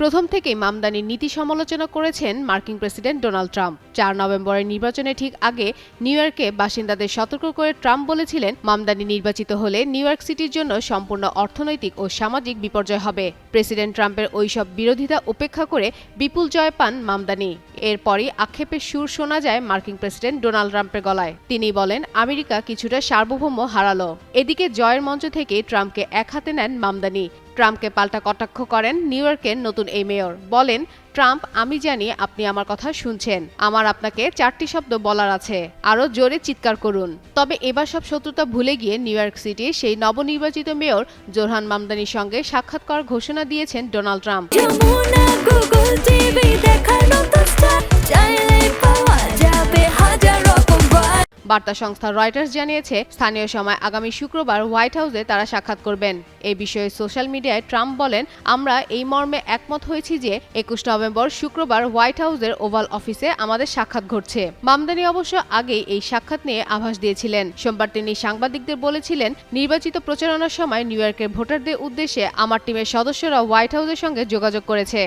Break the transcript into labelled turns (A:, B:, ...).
A: প্রথম থেকেই মামদানির নীতি সমালোচনা করেছেন মার্কিন প্রেসিডেন্ট ডোনাল্ড ট্রাম্প। চার নভেম্বরের নির্বাচনে ঠিক আগে নিউ ইয়র্কে বাসিন্দাদের সতর্ক করে ট্রাম্প বলেছিলেন, মামদানি নির্বাচিত হলে নিউ ইয়র্ক সিটির জন্য সম্পূর্ণ অর্থনৈতিক ও সামাজিক বিপর্যয় হবে। প্রেসিডেন্ট ট্রাম্পের ওইসব বিরোধিতা উপেক্ষা করে বিপুল জয় পান মামদানি। এরপরই আক্ষেপের সুর শোনা যায় মার্কিন প্রেসিডেন্ট ডোনাল্ড ট্রাম্পের গলায়। তিনি বলেন, আমেরিকা কিছুটা সার্বভৌম হারালো। এদিকে জয়ের মঞ্চ থেকে ট্রাম্পকে এক হাতে নেন মামদানি। ট্রাম্পকে পাল্টা কটাক্ষ করেন নিউ ইয়র্কের নতুন এই মেয়র। বলেন, ট্রাম্প, আমি জানি আপনি আমার কথা শুনছেন। আমার আপনাকে চারটি শব্দ বলার আছে। আরও জোরে চিৎকার করুন। তবে এবার সব শত্রুতা ভুলে গিয়ে নিউ ইয়র্ক সিটির সেই নবনির্বাচিত মেয়র জোরহান মামদানির সঙ্গে সাক্ষাৎ করার ঘোষণা দিয়েছেন ডোনাল্ড ট্রাম্প। বার্তা সংস্থা রয়টার্স জানিয়েছে, স্থানীয় সময় আগামী শুক্রবার হোয়াইট হাউসে তারা সাক্ষাৎ করবেন। এই বিষয়ে সোশ্যাল মিডিয়ায় ট্রাম্প বলেন, আমরা এই মর্মে একমত হয়েছি যে একুশ নভেম্বর শুক্রবার হোয়াইট হাউসের ওভাল অফিসে আমাদের সাক্ষাৎ ঘটছে। মামদানি অবশ্য আগেই এই সাক্ষাৎ নিয়ে আভাস দিয়েছিলেন। সোমবার তিনি সাংবাদিকদের বলেছিলেন, নির্বাচিত প্রচারণার সময় নিউ ইয়র্কের ভোটারদের উদ্দেশ্যে আমার টিমের সদস্যরা হোয়াইট হাউসের সঙ্গে যোগাযোগ করেছে।